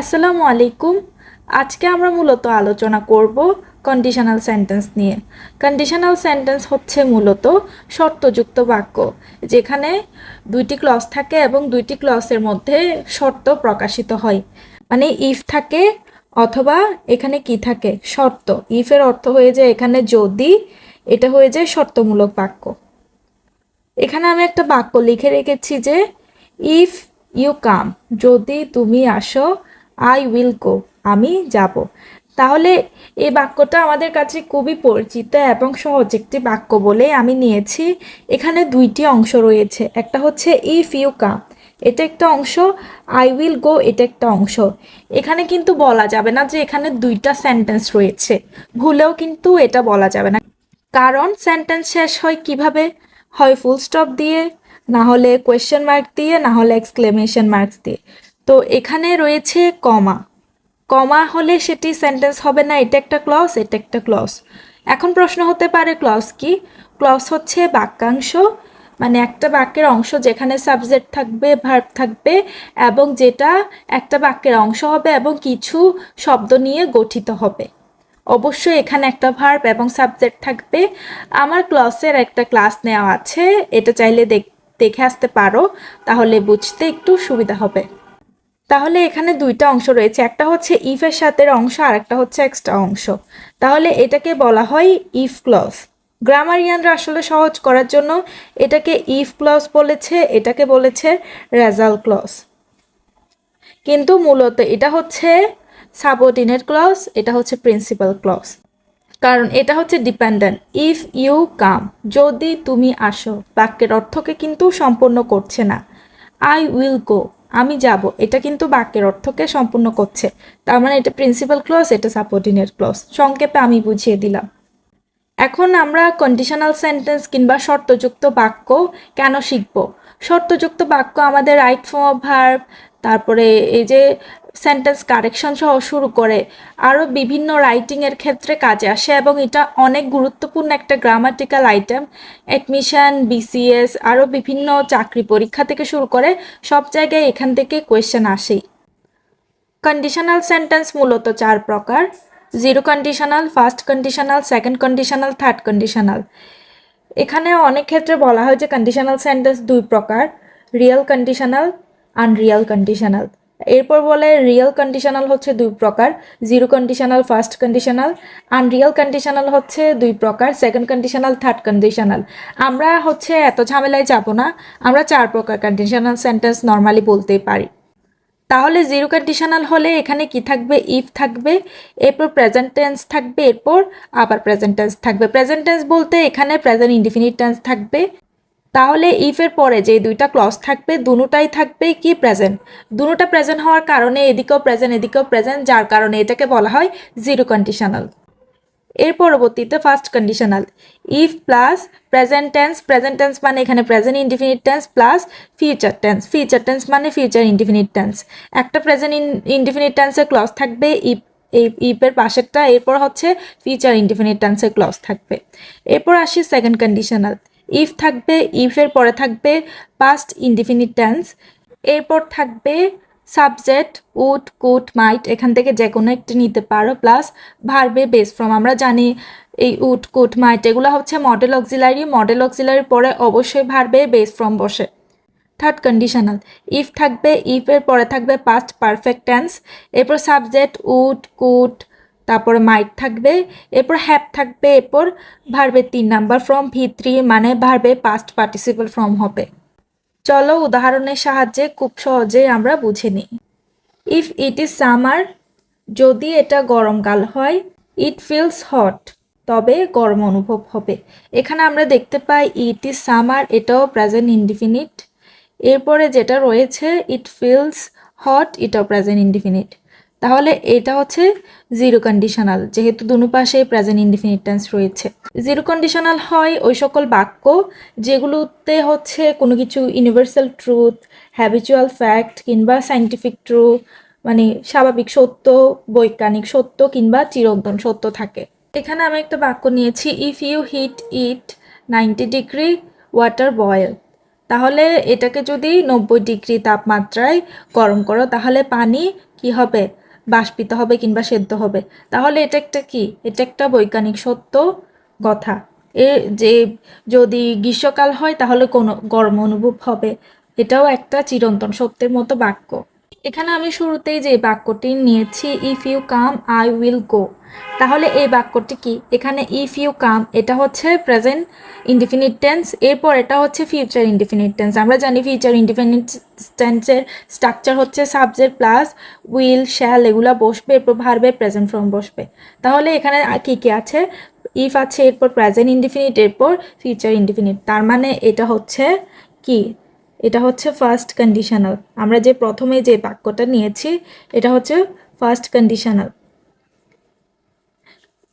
আসসালামু আলাইকুম। আজকে আমরা মূলত আলোচনা করব কন্ডিশনাল সেন্টেন্স নিয়ে। কন্ডিশনাল সেন্টেন্স হচ্ছে মূলত শর্তযুক্ত বাক্য, যেখানে দুইটি ক্লস থাকে এবং দুইটি ক্লসের মধ্যে শর্ত প্রকাশিত হয়। মানে ইফ থাকে অথবা এখানে কি থাকে? শর্ত। ইফের অর্থ হয়ে যায় এখানে যদি, এটা হয়ে যায় শর্তমূলক বাক্য। এখানে আমি একটা বাক্য লিখে রেখেছি যে ইফ ইউ কাম যদি তুমি আসো আই উইল গো, আমি যাব। তাহলে এই বাক্যটা আমাদের কাছে খুবই পরিচিত এবং সহজ একটি বাক্য বলে আমি নিয়েছি। এখানে দুইটি অংশ রয়েছে, একটা হচ্ছে ইফ ইউ কাম এটা একটা অংশ আই উইল গো এটা একটা অংশ। এখানে কিন্তু বলা যাবে না যে এখানে দুইটা সেন্টেন্স রয়েছে, ভুলেও কিন্তু এটা বলা যাবে না। কারণ সেন্টেন্স শেষ হয় কীভাবে? হয় ফুল স্টপ দিয়ে, না হলে কোয়েশ্চেন মার্ক দিয়ে, না হলে এক্সক্লেমেশন মার্কস দিয়ে। তো এখানে রয়েছে কমা। কমা হলে সেটি সেন্টেন্স হবে না, এটা একটা ক্লস এটা একটা ক্লস এখন প্রশ্ন হতে পারে ক্লস কি? ক্লস হচ্ছে বাক্যাংশ মানে একটা বাক্যের অংশ যেখানে সাবজেক্ট থাকবে ভার্ব থাকবে, এবং যেটা একটা বাক্যের অংশ হবে এবং কিছু শব্দ নিয়ে গঠিত হবে। অবশ্যই এখানে একটা ভার্ব এবং সাবজেক্ট থাকবে। আমার ক্লসের একটা ক্লাস নেওয়া আছে, এটা চাইলে দেখ- আসতে পারো, তাহলে বুঝতে একটু সুবিধা হবে। তাহলে এখানে দুইটা অংশ রয়েছে। একটা হচ্ছে ইফের সাথে অংশ আর একটা হচ্ছে এক্সট্রা অংশ। তাহলে এটাকে বলা হয় ইফ ক্লজ। গ্রামারিয়ানরা আসলে সহজ করার জন্য এটাকে ইফ ক্লজ বলেছে, এটাকে বলেছে রেজাল ক্লজ। কিন্তু মূলত এটা হচ্ছে সাবঅর্ডিনেট ক্লজ, এটা হচ্ছে প্রিন্সিপাল ক্লজ। কারণ এটা হচ্ছে ডিপেন্ডেন্ট। ইফ ইউ কাম, যদি তুমি আসো। বাক্যের অর্থকে কিন্তু সম্পূর্ণ করছে না। I will go. আমি যাব। এটা কিন্তু বাক্যের অর্থকে সম্পূর্ণ করছে। তার মানে এটা প্রিন্সিপাল ক্লজ এটা সাপোর্ডিনেট ক্লজ সংক্ষেপে আমি বুঝিয়ে দিলাম। এখন আমরা কন্ডিশনাল সেন্টেন্স কিংবা শর্তযুক্ত বাক্য কেন শিখব? শর্তযুক্ত বাক্য আমাদের রাইট ফর্ম ভার্ব তারপরে এই যে সেন্টেন্স কারেকশন সহ শুরু করে। আরও বিভিন্ন রাইটিংয়ের ক্ষেত্রে কাজে আসে এবং এটা অনেক গুরুত্বপূর্ণ একটা গ্রামাটিক্যাল আইটেম অ্যাডমিশন বিসিএস আরও বিভিন্ন চাকরি পরীক্ষা থেকে শুরু করে সব জায়গায় এখান থেকে কোয়েশ্চেন আসেই। কন্ডিশনাল সেন্টেন্স মূলত চার প্রকার zero conditional first conditional second conditional third conditional এখানে অনেক ক্ষেত্রে বলা হয় যে কন্ডিশনাল সেন্টেন্স দুই প্রকার রিয়েল কন্ডিশনাল আনরিয়াল কন্ডিশনাল এরপর বলে রিয়েল কন্ডিশনাল হচ্ছে দুই প্রকার zero conditional first conditional unreal conditional হচ্ছে দুই প্রকার সেকেন্ড কন্ডিশনাল থার্ড কন্ডিশনাল আমরা হচ্ছে এত ঝামেলায় যাব না, আমরা চার প্রকার কন্ডিশনাল সেন্টেন্স নর্মালি বলতেই পারি। তাহলে জিরো কন্ডিশনাল হলে এখানে কি থাকবে? ইফ থাকবে, এরপর প্রেজেন্ট টেন্স থাকবে, এরপর আবার প্রেজেন্ট টেন্স থাকবে। প্রেজেন্ট টেন্স বলতে এখানে প্রেজেন্ট ইনডিফিনিট টেন্স থাকবে। তাহলে ইফের পরে যে দুইটা ক্লজ থাকবে, দুটাই থাকবে কি প্রেজেন্ট দুটোটা প্রেজেন্ট হওয়ার কারণে এদিকেও প্রেজেন্ট এদিকেও প্রেজেন্ট যার কারণে এটাকে বলা হয় জিরো কন্ডিশনাল এর পরবর্তীতে first conditional if plus present tense present tense মানে এখানে present indefinite tense plus future tense future tense মানে ফিউচার ইনডিফিনিট টেন্স একটা প্রেজেন্ট ইনডিফিনিট টেন্সের ক্লজ থাকবে ইফ এই ইপের পাশেরটা, এরপর হচ্ছে ফিউচার ইনডিফিনিট টেন্সের ক্লজ থাকবে। এরপর আসি সেকেন্ড কন্ডিশনাল ইফ থাকবে ইফের পরে থাকবে পাস্ট ইনডিফিনিট টেন্স এরপর থাকবে সাবজেক্ট উড কুড মাইট এখান থেকে যে কোনো একটি নিতে পারো প্লাস ভার্বে বেস ফ্রম আমরা জানি এই উড কুড মাইট এগুলো হচ্ছে মডেল অক্সিলারি মডেল অক্সিলারির পরে অবশ্যই ভার্বে বেস ফ্রম বসে। থার্ড কন্ডিশনাল ইফ থাকবে ইফের পরে থাকবে পাস্ট পারফেক্ট টেন্স এরপর সাবজেক্ট উড কুড তারপরে মাইট থাকবে, এরপর হ্যাপ থাকবে, এরপর ভার্বে তিন নাম্বার ফ্রম ভি থ্রি মানে ভার্বে পাস্ট পার্টিসিপাল ফ্রম হবে। চলো উদাহরণের সাহায্যে খুব সহজে আমরা বুঝে নিই। ইফ ইট ইজ সামার যদি এটা গরমকাল হয় ইট ফিলস হট তবে গরম অনুভব হবে। এখানে আমরা দেখতে পাই ইট ইজ সামার এটাও প্রেজেন্ট ইনডিফিনিট এরপরে যেটা রয়েছে ইট ফিলস হট এটাও প্রেজেন্ট ইনডিফিনিট তাহলে এটা হচ্ছে জিরো কন্ডিশনাল যেহেতু দুনো পাশে প্রেজেন্ট ইনডিফিনিট টেন্স রয়েছে। জিরো কন্ডিশনাল হয় ওই সকল বাক্য যেগুলোতে হচ্ছে কোনো কিছু ইউনিভার্সাল ট্রুথ হ্যাবিচুয়াল ফ্যাক্ট কিংবা সাইন্টিফিক ট্রু মানে স্বাভাবিক সত্য, বৈজ্ঞানিক সত্য কিংবা চিরন্তন সত্য থাকে। এখানে আমি একটা বাক্য নিয়েছি if you hit it ninety degree water boil তাহলে এটাকে যদি নব্বই ডিগ্রি তাপমাত্রায় গরম করো, তাহলে পানি কি হবে? বাষ্পিত হবে কিংবা সেদ্ধ হবে। তাহলে এটা একটা কি? এটা একটা বৈজ্ঞানিক সত্য কথা। এ যে যদি গ্রীষ্মকাল হয় তাহলে কোনো গরম অনুভব হবে। এটাও একটা চিরন্তন সত্যের মতো বাক্য। এখানে আমি শুরুতেই যে বাক্যটি নিয়েছি if you come I will go তাহলে এই বাক্যটি কি? এখানে ইফ ইউ কাম এটা হচ্ছে প্রেজেন্ট ইনডিফিনিট টেন্স এরপর এটা হচ্ছে ফিউচার ইনডিফিনিট টেন্স আমরা জানি ফিউচার ইনডিফিনিট টেন্সের স্ট্রাকচার হচ্ছে সাবজেক্ট প্লাস উইল শ্যাল এগুলো বসবে, এরপর ভার্বের প্রেজেন্ট ফর্ম বসবে। তাহলে এখানে কী কী আছে? ইফ আছে, এরপর প্রেজেন্ট ইনডিফিনিট এরপর ফিউচার ইনডিফিনিট তার মানে এটা হচ্ছে কি? এটা হচ্ছে ফার্স্ট কন্ডিশনাল আমরা যে প্রথমে যে বাক্যটা নিয়েছি, এটা হচ্ছে ফার্স্ট কন্ডিশনাল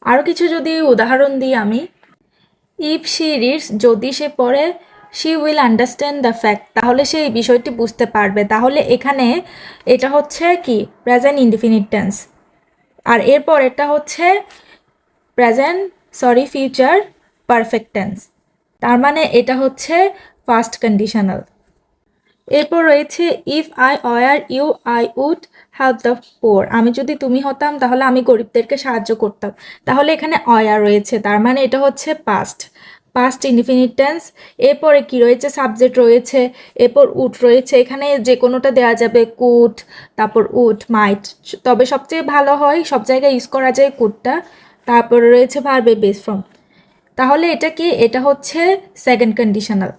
আরও কিছু যদি উদাহরণ দিই আমি। ইফ শি রিডস যদি সে পড়ে she will understand the fact তাহলে সে এই বিষয়টি বুঝতে পারবে। তাহলে এখানে এটা হচ্ছে কি? প্রেজেন্ট ইনডিফিনিট টেন্স আর এরপর এটা হচ্ছে present sorry future perfect tense তার মানে এটা হচ্ছে ফার্স্ট কন্ডিশনাল এরপর রয়েছে if I were you I would help the poor আমি যদি তুমি হতাম, তাহলে আমি গরিবদেরকে সাহায্য করতাম। তাহলে এখানে অয়ার রয়েছে, তার মানে এটা হচ্ছে পাস্ট পাস্ট ইনফিনিট টেন্স এরপরে কি রয়েছে? সাবজেক্ট রয়েছে, এরপর উট রয়েছে। এখানে যে কোনোটা দেওয়া যাবে কুট তারপর উট মাইট তবে সবচেয়ে ভালো হয়, সব জায়গায় ইউজ করা যায় কুটটা তারপরে রয়েছে ভার্বে বেস ফর্ম তাহলে এটা কি? এটা হচ্ছে সেকেন্ড কন্ডিশনাল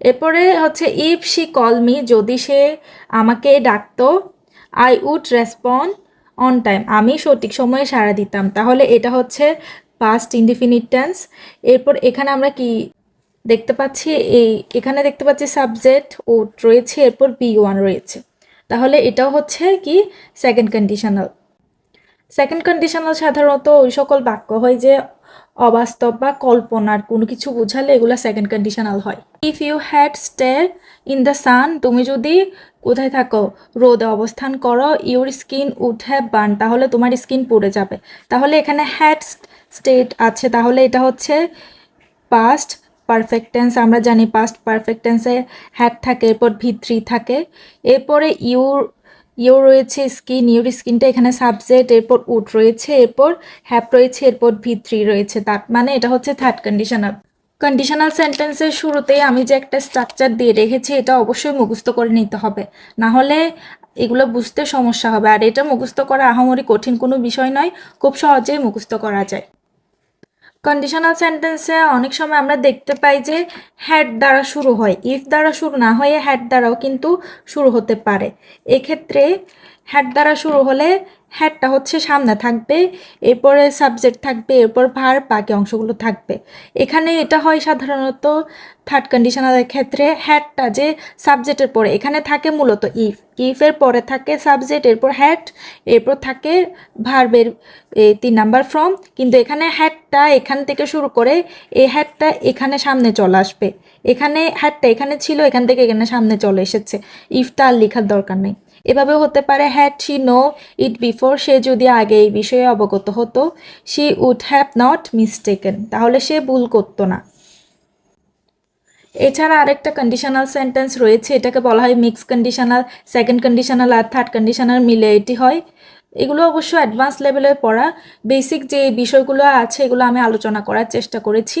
এরপরে হচ্ছে ইফ শি কল মি যদি সে আমাকে ডাকতো I would respond on time আমি সঠিক সময়ে সাড়া দিতাম। তাহলে এটা হচ্ছে পাস্ট ইনডিফিনিট টেন্স এরপর এখানে আমরা কি দেখতে পাচ্ছি? এই, এখানে দেখতে পাচ্ছি সাবজেক্ট উড রয়েছে, এরপর বি ওয়ান রয়েছে। তাহলে এটাও হচ্ছে কি? সেকেন্ড কন্ডিশনাল সেকেন্ড কন্ডিশনাল সাধারণত ওই সকল বাক্য হয় যে অবাস্তব বা কল্পনার কোনো কিছু বোঝালে এগুলো সেকেন্ড কন্ডিশনাল হয়। If you had stay in the sun তুমি যদি কোথায় থাকো, রোদে অবস্থান করো your skin would have burn তাহলে তোমার স্কিন পুড়ে যাবে। তাহলে এখানে হ্যাড স্টেট আছে, তাহলে এটা হচ্ছে পাস্ট পারফেক্ট টেন্স আমরা জানি পাস্ট পারফেক্ট টেন্সে হ্যাড থাকে, এরপর ভি থ্রি থাকে, এরপরে ইউর ইউ রয়েছে স্কিন, ইউর স্কিনটা এখানে সাবজেক্ট, এরপর উড রয়েছে, এরপর হ্যাপ রয়েছে, এরপর ভি থ্রি রয়েছে। তার মানে এটা হচ্ছে থার্ড কন্ডিশনাল কন্ডিশনাল সেন্টেন্সের শুরুতেই আমি যে একটা স্ট্রাকচার দিয়ে রেখেছি, এটা অবশ্যই মুখস্থ করে নিতে হবে। না হলে এগুলো বুঝতে সমস্যা হবে। আর এটা মুখস্থ করা আহামরি কঠিন কোনো বিষয় নয়, খুব সহজেই মুখস্থ করা যায়। কন্ডিশনাল সেন্টেন্সে অনেক সময় আমরা দেখতে পাই যে হ্যাড দ্বারা শুরু হয়। ইফ দ্বারা শুরু না হয়ে হ্যাড দ্বারাও কিন্তু শুরু হতে পারে। এক্ষেত্রে হ্যাড দ্বারা শুরু হলে হ্যাডটা হচ্ছে সামনে থাকবে, এরপরে সাবজেক্ট থাকবে, এরপর ভার বাকি অংশগুলো থাকবে। এখানে এটা হয় সাধারণত থার্ড কন্ডিশনালের ক্ষেত্রে হ্যাডটা যে সাবজেক্টের পরে, এখানে থাকে মূলত ইফ ইফের পরে থাকে সাবজেক্ট এরপর হ্যাড এরপর থাকে ভার্বের তিন নাম্বার ফর্ম কিন্তু এখানে হ্যাডটা এখান থেকে শুরু করে এই হ্যাডটা এখানে সামনে চলে আসবে। এখানে হ্যাডটা এখানে ছিল, এখান থেকে এখানে সামনে চলে এসেছে। ইফটা আর লেখার দরকার নেই। এভাবেও হতে পারে had she know it before সে যদি আগে এই বিষয়ে অবগত হতো she would have not mistaken তাহলে সে ভুল করতো না। এছাড়া আরেকটা কন্ডিশনাল সেন্টেন্স রয়েছে, এটাকে বলা হয় মিক্স কন্ডিশনাল সেকেন্ড কন্ডিশনাল আর থার্ড কন্ডিশনাল মিলে এটি হয়। এগুলো অবশ্য অ্যাডভান্স লেভেলের পড়া। বেসিক যে বিষয়গুলো আছে, এগুলো আমি আলোচনা করার চেষ্টা করেছি।